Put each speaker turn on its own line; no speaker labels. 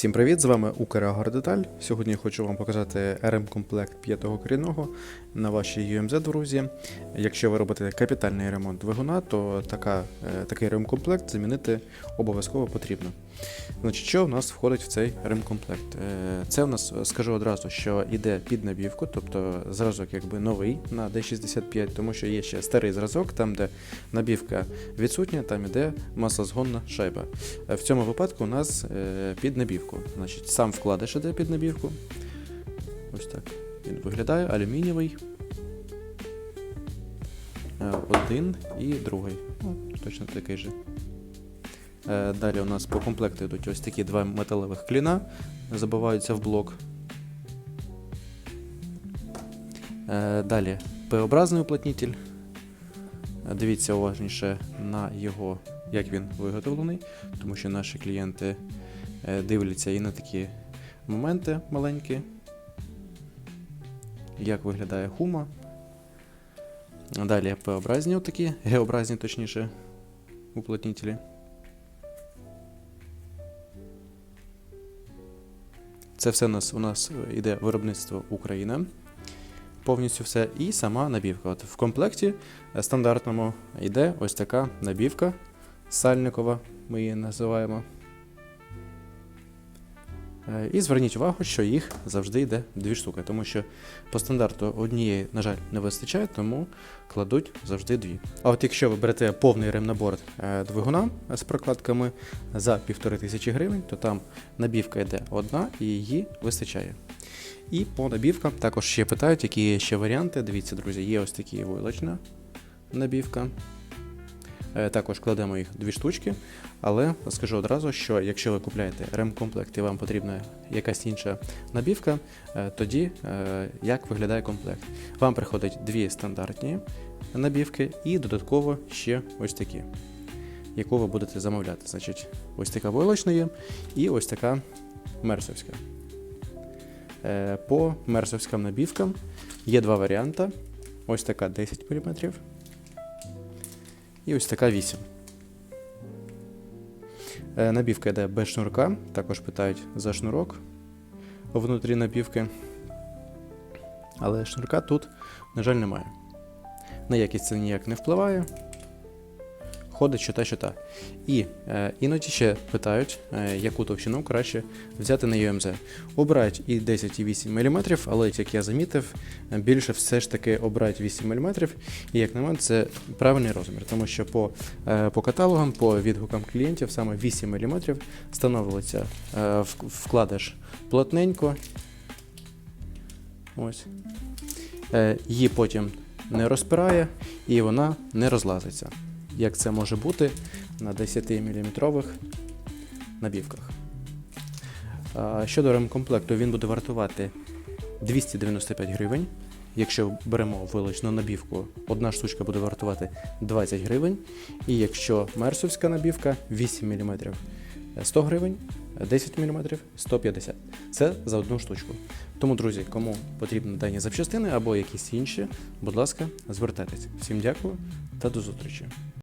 Всім привіт! З вами Украгордеталь. Сьогодні я хочу вам показати РМ-комплект п'ятого корінного на вашій UMZ, друзі. Якщо ви робите капітальний ремонт двигуна, то така, е, такий РМ-комплект замінити обов'язково потрібно. Значить, що у нас входить в цей РМ-комплект? Е, Це у нас, е, скажу одразу, що йде під набівку, тобто зразок якби новий на D65, тому що є ще старий зразок, там де набівка відсутня, там іде масозгонна шайба. Е, В цьому випадку у нас під набівку. Значить, сам вкладиш іде під набівку. Ось так. Він виглядає алюмінієвий. Один і другий. Ну, точно такий же. Е, Далі у нас по комплекту йдуть ось такі два металевих кліна, забиваються в блок. Е, Далі П-образний уплотнитель. Е, Дивіться уважніше на його, як він виготовлений, тому що наші клієнти дивляться і на такі моменти маленькі, як виглядає хума. Далі П-образні отакі, Г-образні точніше, уплотнителі. Це все у нас, у нас йде виробництво Україна. Повністю все. І сама набівка. От в комплекті е, стандартному йде ось така набівка сальникова, ми її називаємо. Е, І зверніть увагу, що їх завжди йде дві штуки, тому що по стандарту однієї, на жаль, не вистачає, тому кладуть завжди дві. А от якщо ви берете повний ремнабор е, двигуна з прокладками за 1500 гривень, то там набівка йде одна і її вистачає. І по набівкам також ще питають, які є ще варіанти. Дивіться, друзі, є ось такі войлочна набівка. Е, Також кладемо їх дві штучки, але скажу одразу, що якщо ви купляєте ремкомплект і вам потрібна якась інша набівка, е, тоді е, як виглядає комплект? Вам приходять дві стандартні набівки і додатково ще ось такі, яку ви будете замовляти. Значить, ось така войлочна є і ось така мерсовська. По мерсовським набівкам є два варіанти. Ось така 10 мм і ось така 8. Е, Набівка йде без шнурка, також питають за шнурок внутрі набівки. Але шнурка тут, на жаль, немає. На якість це ніяк не впливає. Ходить що та, що та. І е, іноді ще питають, е, яку товщину краще взяти на UMZ. Обирають і 10 і 8 мм, але як я замітив, е, більше все ж таки обирають 8 мм. І як на мене, це правильний розмір, тому що по, е, по каталогам, по відгукам клієнтів, саме 8 мм встановлюється е, вк- вкладиш плотненько. Ось. Е, її потім не розпирає і вона не розлазиться як це може бути на 10-мм набівках. Щодо ремкомплекту, він буде вартувати 295 гривень. Якщо беремо вилочну набівку, одна штучка буде вартувати 20 гривень. І якщо мерсовська набівка 8 мм 100 гривень, 10 мм 150 Це за одну штучку. Тому, друзі, кому потрібні дані запчастини або якісь інші, будь ласка, звертайтеся. Всім дякую та до зустрічі.